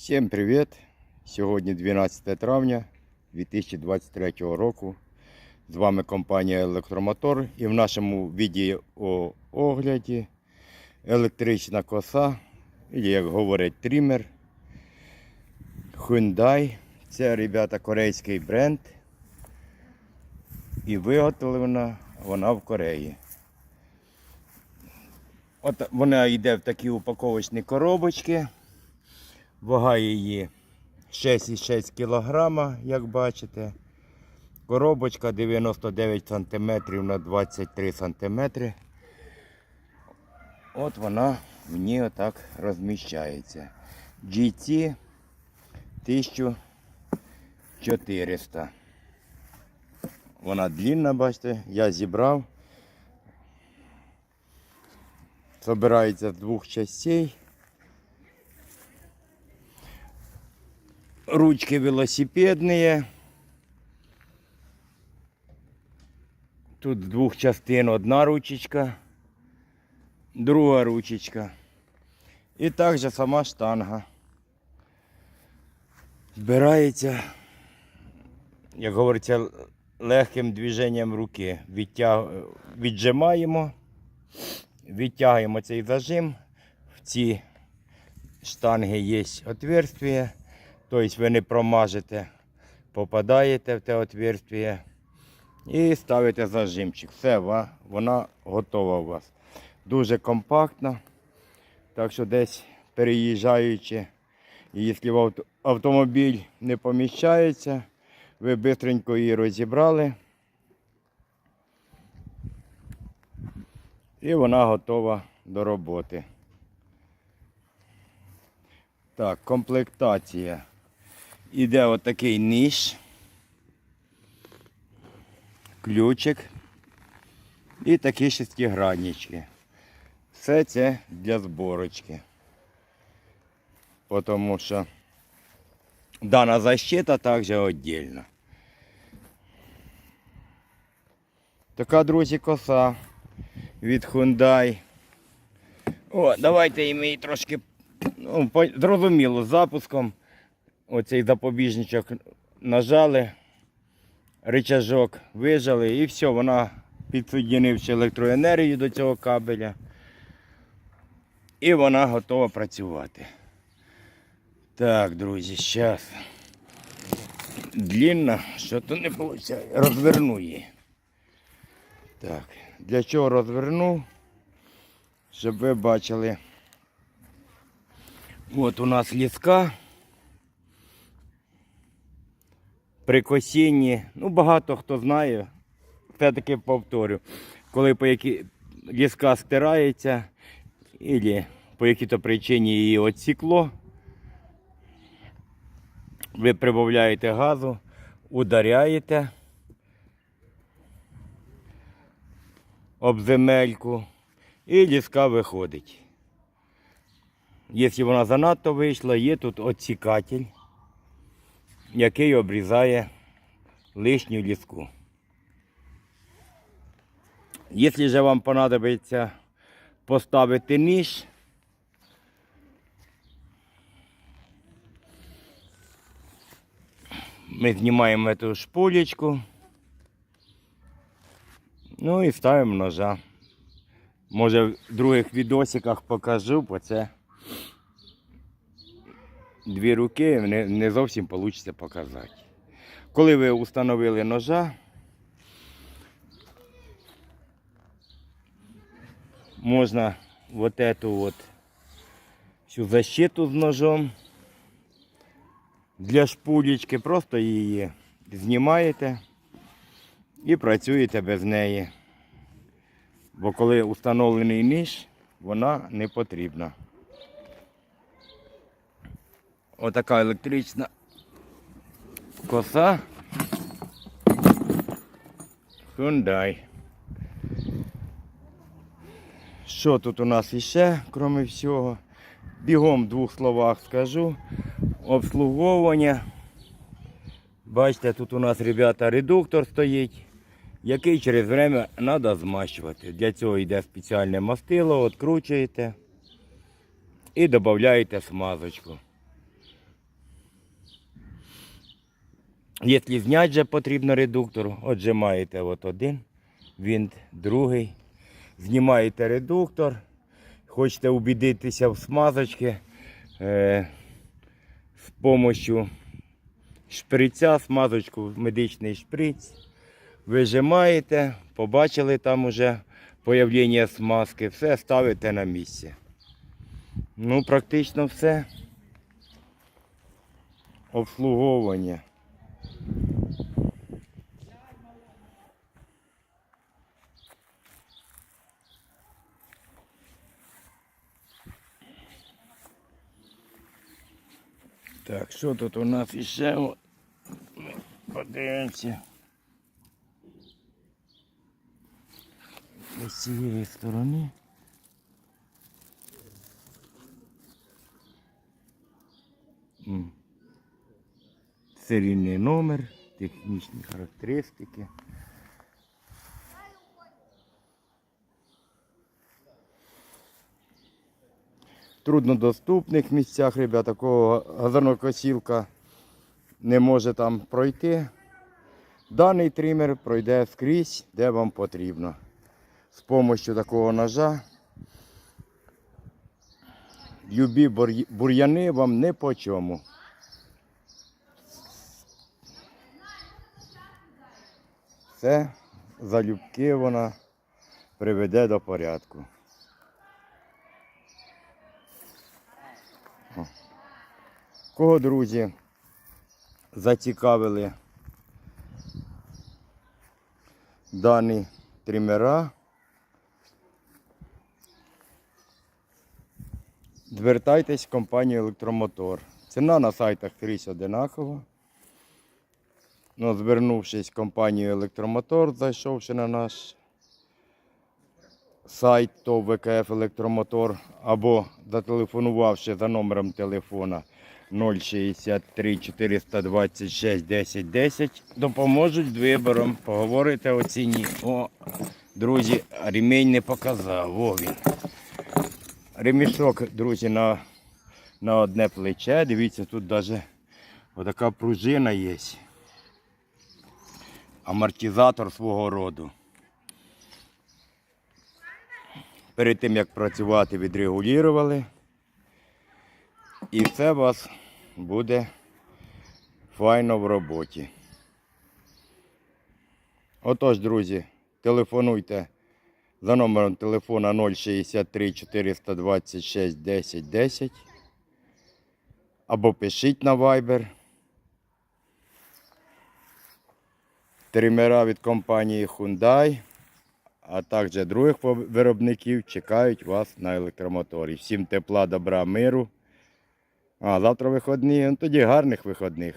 Всім привіт! Сьогодні 12 травня 2023 року. З вами компанія Електромотор і в нашому відеоогляді електрична коса, як говорять, трімер Hyundai. Це, ребята, корейський бренд. І виготовлена вона в Кореї. От вона йде в такі упаковочні коробочки. Вага її 6,6 кг, як бачите. Коробочка 99 см на 23 см. От вона в ній отак розміщається. GT 1400. Вона длинна, бачите, я зібрав. Собирається з двох частей. Ручки велосипедные. Тут з двох частин одна ручечка, друга ручечка. І також сама штанга. Збирається, як говориться, легким движенням руки. Відтяг... Віджимаємо, відтягуємо цей зажим. В ці штанги є отверстие. Тобто ви не промажете, попадаєте в те отверстие і ставите зажимчик. Все, вона готова у вас. Дуже компактна. Так що десь переїжджаючи, і якщо автомобіль не поміщається, ви швидко її розібрали. І вона готова до роботи. Так, комплектація. Іде отакий ніж, ключик і такі шестиграннички. Все це для зборочки. Тому що дана защита також віддільно. Така, друзі, коса від Hyundai. О, давайте ми її трошки ну, зрозуміло, з запуском оцей запобіжничок нажали, рычажок вижали і все, вона підсоединивши електроенергію до цього кабеля. І вона готова працювати. Так, друзі, зараз. Длінна, що то не виходить. Розверну її. Так, для чого розверну? Щоб ви бачили. От у нас ліска. При косінні, ну багато хто знає, все-таки повторю, коли по які ліска стирається, або по якій-то причині її отсікло, ви прибавляєте газу, ударяєте об земельку і ліска виходить. Якщо вона занадто вийшла, є тут отсікатель, який обрізає лишню ліску. Якщо же вам понадобиться поставити ніж, ми знімаємо цю шпулечку, ну і ставимо ножа. Може в других відосиках покажу, бо це дві руки не, не зовсім вийде показати. Коли ви установили ножа, можна вот эту вот всю защиту з ножом для шпулечки, просто її знімаєте і працюєте без неї. Бо коли установлений ніж, вона не потрібна. Отака електрична коса Hyundai. Що тут у нас іще, крім всього? Бігом в двох словах скажу. Обслуговування. Бачите, тут у нас, ребята, редуктор стоїть, який через время треба змащувати. Для цього йде спеціальне мастило, відкручуєте і додаєте смазочку. Якщо зняти вже потрібно редуктор, отже маєте от один винт, другий. Знімаєте редуктор, хочете убідитися в смазочці е, з допомогою шприця, смазочку, медичний шприц. Вижимаєте, побачили там уже появлення смазки, все ставите на місце. Ну, практично все. Обслуговування. Так, що тут у нас іще? Ми Подивимося. З цієї сторони. Серійний номер, технічні характеристики. Труднодоступних місцях, ребята, такого газонокосілка не може там пройти. Даний тример пройде скрізь, де вам потрібно. З допомогою такого ножа. Любі бур'яни вам не по чому. Все залюбки вона приведе до порядку. Кого, друзі, зацікавили дані тримера, звертайтесь в компанію Електромотор. Ціна на сайтах скрізь одинакова. Ну, звернувшись в компанію Електромотор, зайшовши на наш сайт ТОВ ВКФ Електромотор або зателефонувавши за номером телефона 063 426 10 10, допоможуть з вибором, поговорите о ціні. О, друзі, ремінь не показав. О він. Ремішок, друзі, на, на одне плече. Дивіться, тут навіть отака пружина є. Амортизатор свого роду. Перед тим як працювати, відрегулювали. І у вас буде файно в роботі. Отож, друзі, телефонуйте за номером телефона 063 426 10 10 або пишіть на Viber. Тримера від компанії Hyundai, а також других виробників чекають вас на електромоторі. Всім тепла, добра, миру. А завтра вихідні, ну тоді гарних вихідних.